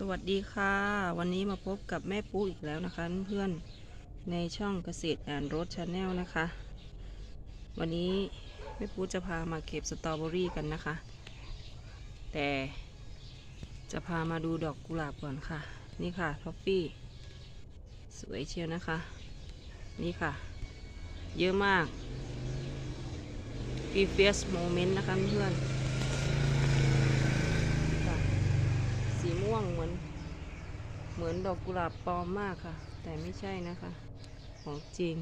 สวัสดีค่ะ วันนี้มาพบกับแม่ปูอีกแล้วนะคะ เพื่อนในช่องเกษตรแอนด์รถชาแนลนะคะ วันนี้แม่ปูจะพามาเก็บสตรอเบอรี่กันนะคะ แต่จะพามาดูดอกกุหลาบก่อนค่ะ นี่ค่ะท็อฟฟี่สวยเชียวนะคะ นี่ค่ะ เยอะมาก previous moment นะคะเพื่อนๆค่ะ สีม่วงเหมือน เหมือนดอกกุหลาบปลอมมากค่ะ แต่ไม่ใช่นะคะ ของจริง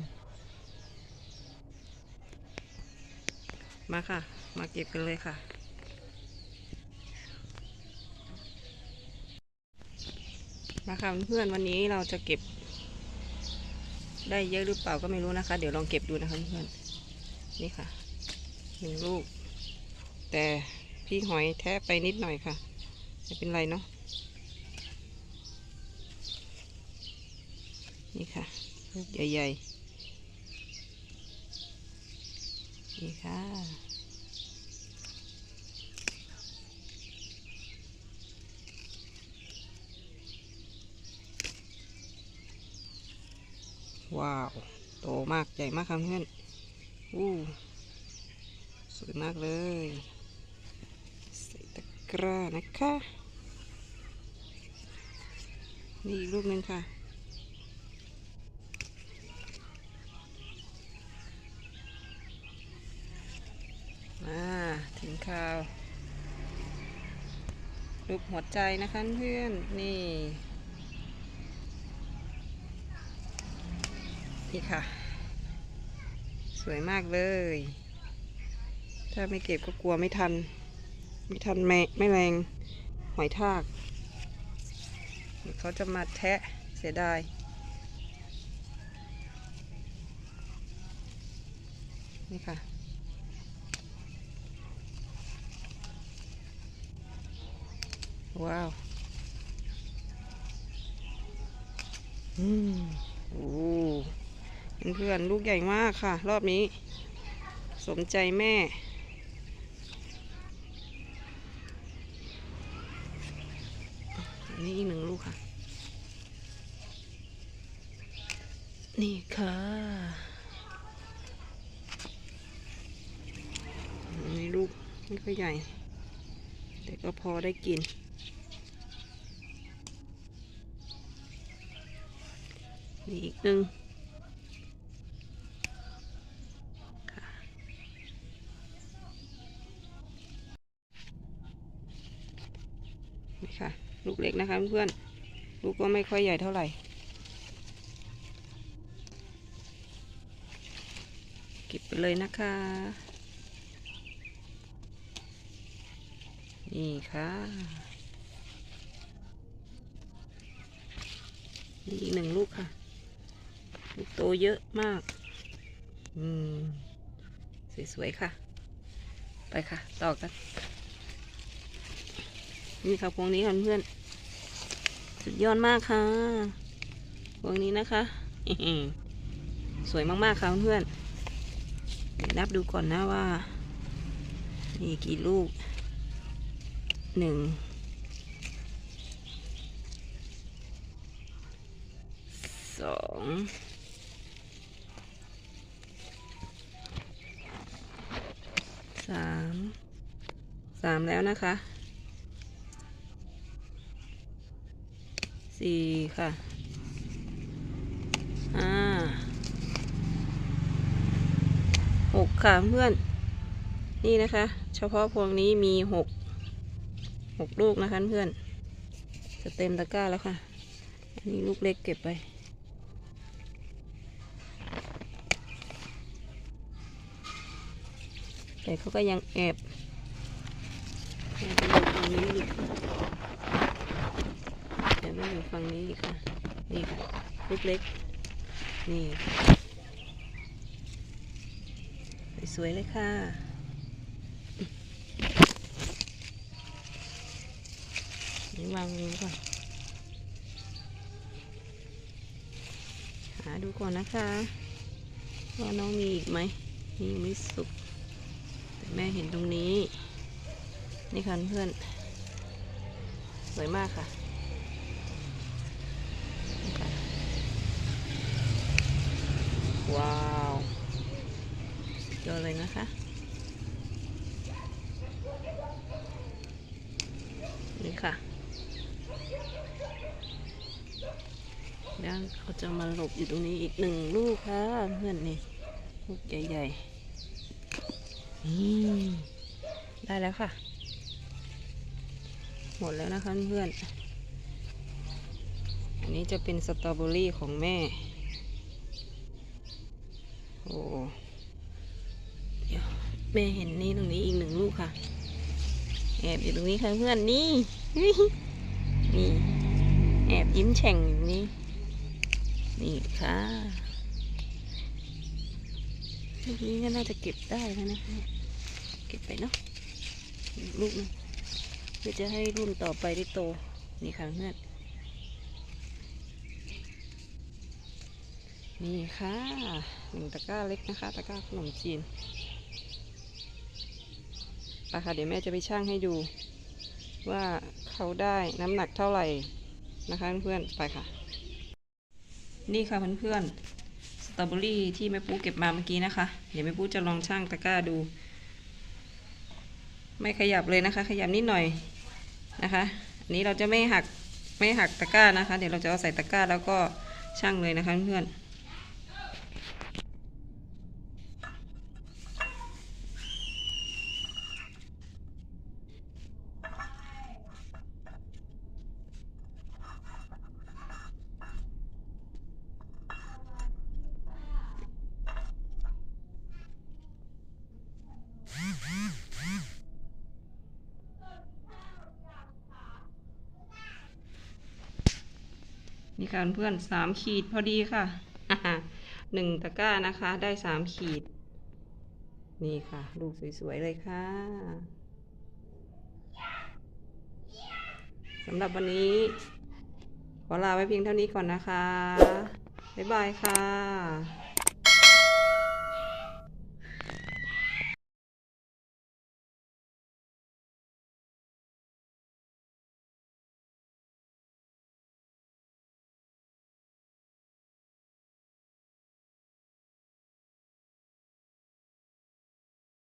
มาค่ะ มาเก็บกันเลยค่ะมาค่ะเพื่อนวันนี้เราจะเก็บ ได้เยอะหรือเปล่าก็ไม่รู้นะคะ เดี๋ยวลองเก็บดูนะคะเพื่อนนี่ค่ะหนึ่งลูก แต่พี่หอยแทะไปนิดหน่อยค่ะ ไม่เป็นไรเนาะ นี่ค่ะลูกใหญ่ๆ นี่ค่ะ ว้าว โตมากใหญ่มากครับเพื่อนอู้สวยมากเลย ใส่ตะกร้านะคะ นี่อีกลูกหนึ่งค่ะ มา ถึงข่าวรูปหัวใจนะคะเพื่อนนี่ นี่ค่ะ สวยมากเลย ถ้าไม่เก็บก็กลัวไม่ทัน ไม่ทันแม่ไม่แรงหอยทากเขาจะมาแทะเสียดายนี่ค่ะ ว้าวอืมโอ้เพื่อนลูกใหญ่มากค่ะ รอบนี้ สมใจแม่ อันนี้อีกหนึ่งลูกค่ะ นี่ค่ะนนี้ลูกไม่ค่อยใหญ่ แต่ก็พอได้กิน นี่อีกหนึ่งนี่ค่ะ ลูกเล็กนะคะเพื่อนๆ ลูกก็ไม่ค่อยใหญ่เท่าไหร่เก็บไปเลยนะคะ นี่ค่ะนี่อีกหนึ่งลูกค่ะ เยอะมาก อืม สวย ๆ ค่ะ ไปค่ะ ต่อกัน นี่ค่ะพวงนี้ค่ะเพื่อน สุดยอดมากค่ะ พวงนี้นะคะ สวยมาก ๆ ค่ะเพื่อนเดี๋ยวนับดูก่อนนะว่า มีกี่ลูกหนึ่งสองามสามแล้วนะคะสี่ค่ะห้าหกค่ะเพื่อน นี่นะคะ เฉพาะพวงนี้มีหกหกลูกนะคะเพื่อนจะเต็มตะกร้าแล้วค่ะ อันนี้ลูกเล็กเก็บไป แต่เขาก็ยังแอบแอบอยู่ฝั่งนี้อีกแอบไม่อยู่ฝั่งนี้อีกค่ะ นี่ค่ะลูกเล็ก นี่สวยเลยค่ะนี่วางนิ้วก่อน หาดูก่อนนะคะว่าน้องมีอีกไหมนี่ไม่สุก แม่เห็นตรงนี้ นี่ค่ะเพื่อน สวยมากค่ะว้าวเยอะเลยนะคะ นี่ค่ะแล้วเขาจะมาหลบอยู่ตรงนี้อีกหนึ่งลูกค่ะเพื่อนนี่ ลูกใหญ่ๆ นี่ได้แล้วค่ะ หมดแล้วนะคะเพื่อน อันนี้จะเป็นสตรอเบอรี่ของแม่ โอ้เดี๋ยวแม่เห็นนี่ตรงนี้อีกหนึ่งลูกค่ะ แอบอยู่ตรงนี้ค่ะเพื่อนนี่ นี่ แอบยิ้มแฉ่งอยู่นี่ นี่ค่ะลูกนี้ก็น่าจะเก็บได้แล้วนะคะ ก็บไปเนาะลูกนึงเพื่อจะให้รุ่นต่อไปได้โต นี่ค่ะเพื่อนนี่ค่ะหนึ่งตะกร้าเล็กนะคะ ตะกร้าขนมจีนไปค่ะเดี๋ยวแม่จะไปชั่งให้ดู ว่าเขาได้น้ำหนักเท่าไหร่นะคะเพื่อนๆไปค่ะ นี่ค่ะเพื่อนๆสตรอเบอรี่ที่แม่ปูเก็บมาเมื่อกี้นะคะ เดี๋ยวแม่ปูจะลองชั่งตะกร้าดู ไม่ขยับเลยนะคะ ขยับนิดหน่อยนะคะ อันนี้เราจะไม่หักไม่หักตะกร้านะคะ เดี๋ยวเราจะเอาใส่ตะกร้าแล้วก็ชั่งเลยนะคะเพื่อนๆ นี่ค่ะเพื่อนสามขีดพอดีค่ะหนึ่งตะกร้านะคะได้สามขีด นี่ค่ะ ลูกสวยๆเลยค่ะสำหรับวันนี้ ขอลาไว้เพียงเท่านี้ก่อนนะคะ บ๊ายบายค่ะ